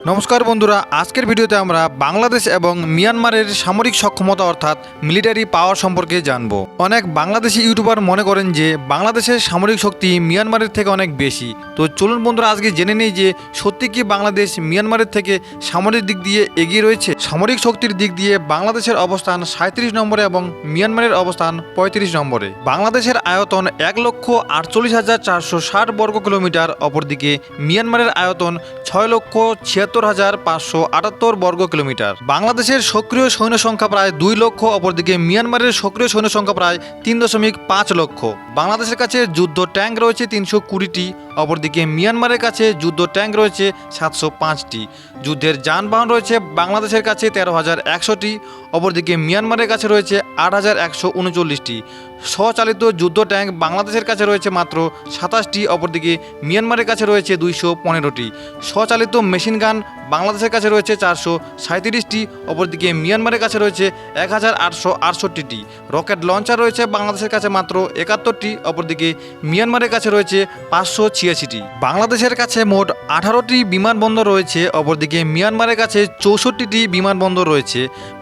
নমস্কার বন্ধুরা, আজকের ভিডিওতে আমরা বাংলাদেশ এবং মিয়ানমারের সামরিক সক্ষমতা অর্থাৎ মিলিটারি পাওয়ার সম্পর্কে জানব। অনেক বাংলাদেশি ইউটিউবার মনে করেন যে বাংলাদেশের সামরিক শক্তি মিয়ানমারের থেকে অনেক বেশি। তো চলুন বন্ধুরা, আজকে জেনে নেই যে সত্যি কি বাংলাদেশ মিয়ানমারের থেকে সামরিক দিক দিয়ে এগিয়ে রয়েছে? সামরিক শক্তির দিক দিয়ে বাংলাদেশের অবস্থান সাঁত্রিশ নম্বরে এবং মিয়ানমারের অবস্থান পঁয়ত্রিশ নম্বরে। বাংলাদেশের আয়তন এক লক্ষ আটচল্লিশ হাজার চারশো ষাট বর্গ কিলোমিটার অপরদিকে মিয়ানমারের আয়তন ছয় লক্ষ ছিয়াত্তর হাজার পাঁচশো আটাত্তর বর্গ কিলোমিটার। বাংলাদেশের সক্রিয় সৈন্য সংখ্যা প্রায় দুই লক্ষ, অপরদিকে মিয়ানমারের সক্রিয় সৈন্য সংখ্যা প্রায় তিন দশমিক পাঁচ লক্ষ। বাংলাদেশের কাছে যুদ্ধ ট্যাঙ্ক রয়েছে তিনশো কুড়িটি, অপরদিকে মিয়ানমারের কাছে যুদ্ধ ট্যাঙ্ক রয়েছে সাতশো পাঁচটি। যুদ্ধের যানবাহন রয়েছে বাংলাদেশের কাছে তেরো হাজার একশোটি, অপরদিকে মিয়ানমারের কাছে রয়েছে আট হাজার একশো উনচল্লিশটি। স্বচালিত যুদ্ধ ট্যাঙ্ক বাংলাদেশের কাছে রয়েছে মাত্র সাতাশটি, অপরদিকে মিয়ানমারের কাছে রয়েছে দুইশো পনেরোটি। স্বচালিত মেশিন গান বাংলাদেশের কাছে রয়েছে চারশো সাঁত্রিশটি অপরদিকে মিয়ানমারের কাছে রয়েছে এক হাজার আটশো আটষট্টিটি। রকেট লঞ্চার রয়েছে বাংলাদেশের কাছে মাত্র একাত্তরটি, অপরদিকে মিয়ানমারের কাছে রয়েছে পাঁচশো ছিয়াশিটি। বাংলাদেশের কাছে মোট আঠারোটি বিমানবন্দর রয়েছে, অপরদিকে মিয়ানমারের কাছে চৌষট্টিটি বিমানবন্দর রয়েছে।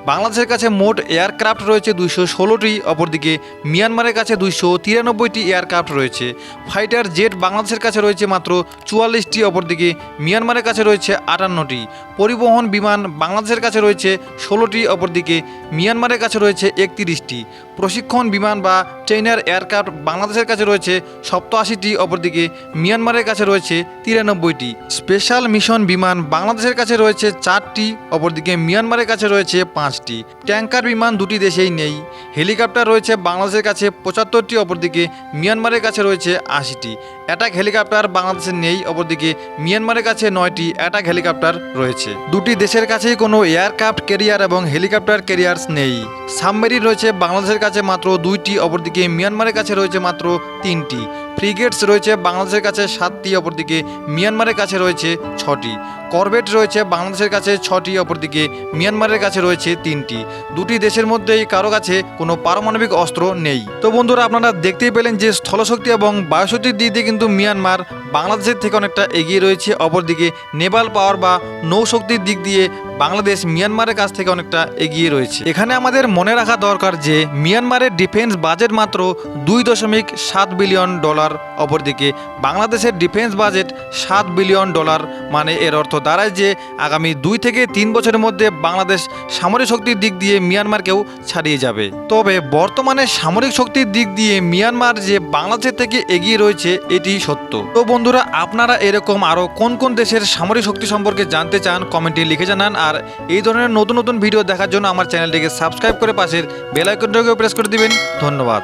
বাংলাদেশের কাছে মোট এয়ারক্রাফট রয়েছে দুইশো ষোলোটি, অপরদিকে মিয়ানমারের কাছে দুইশো তিরানব্বইটি এয়ারক্রাফট রয়েছে। ফাইটার জেট বাংলাদেশের কাছে রয়েছে মাত্র চুয়াল্লিশটি, অপরদিকে মিয়ানমারের কাছে রয়েছে আটান্নটি। পরিবহন বিমান বাংলাদেশের কাছে রয়েছে ষোলোটি, অপরদিকে মিয়ানমারের কাছে রয়েছে একত্রিশটি। প্রশিক্ষণ বিমান বা ট্রেনার এয়ারক্রাফট বাংলাদেশের কাছে রয়েছে সপ্তআশিটি অপরদিকে মিয়ানমারের কাছে রয়েছে তিরানব্বইটি। স্পেশাল মিশন বিমান বাংলাদেশের কাছে রয়েছে চারটি, অপরদিকে মিয়ানমারের কাছে রয়েছে পাঁচটি ট্যাঙ্কার বিমান দুটি দেশেই নেই। হেলিকপ্টার রয়েছে বাংলাদেশের কাছে পঁচাত্তরটি, অপরদিকে মিয়ানমারের কাছে রয়েছে আশিটি। অ্যাটাক হেলিকপ্টার বাংলাদেশে নেই, অপরদিকে মিয়ানমারের কাছে নয়টি অ্যাটাক হেলিকপ্টার রয়েছে। দুটি দেশের কাছেই কোনো এয়ারক্রাফট ক্যারিয়ার এবং হেলিকপ্টার ক্যারিয়ার্স নেই। সাবমেরিন রয়েছে বাংলাদেশের কাছে মাত্র দুইটি, অপরদিকে মিয়ানমারের কাছে রয়েছে মাত্র তিনটি। ফ্রিগেটস রয়েছে, বাংলাদেশের কাছে সাতটি, অপরদিকে মিয়ানমারের কাছে রয়েছে ছটি। করবেট রয়েছে, বাংলাদেশের কাছে ছটি, অপরদিকে মিয়ানমারের কাছে রয়েছে তিনটি। দুটি দেশের মধ্যেই কারও কাছে কোনো পারমাণবিক অস্ত্র নেই। তো বন্ধুরা, আপনারা দেখতেই পেলেন যে স্থলশক্তি এবং বায়ুশক্তির দিক দিয়ে কিন্তু মিয়ানমার বাংলাদেশের থেকে অনেকটা এগিয়ে রয়েছে। অপরদিকে নেভাল পাওয়ার বা নৌশক্তির দিক দিয়ে বাংলাদেশ মিয়ানমারের কাছ থেকে অনেকটা এগিয়ে রয়েছে। এখানে আমাদের মনে রাখা দরকার যে, মিয়ানমারের ডিফেন্স বাজেট মাত্র দুই দশমিক সাত বিলিয়ন ডলার, অপরদিকে বাংলাদেশের ডিফেন্স বাজেট সাত বিলিয়ন ডলার মানে এর অর্থ দাঁড়ায় যে, আগামী দুই থেকে তিন বছরের মধ্যে বাংলাদেশ সামরিক শক্তির দিক দিয়ে মিয়ানমারকেও ছাড়িয়ে যাবে। তবে বর্তমানে সামরিক শক্তির দিক দিয়ে মিয়ানমার যে বাংলাদেশের থেকে এগিয়ে রয়েছে, এটি সত্য। তো বন্ধুরা, আপনারা এরকম আরও কোন কোন দেশের সামরিক শক্তি সম্পর্কে জানতে চান, কমেন্টে লিখে জানান। আর এই ধরনের নতুন নতুন ভিডিও দেখার জন্য আমার চ্যানেলটিকে সাবস্ক্রাইব করে পাশের বেলাইকনটাকেও প্রেস করে দিবেন। ধন্যবাদ।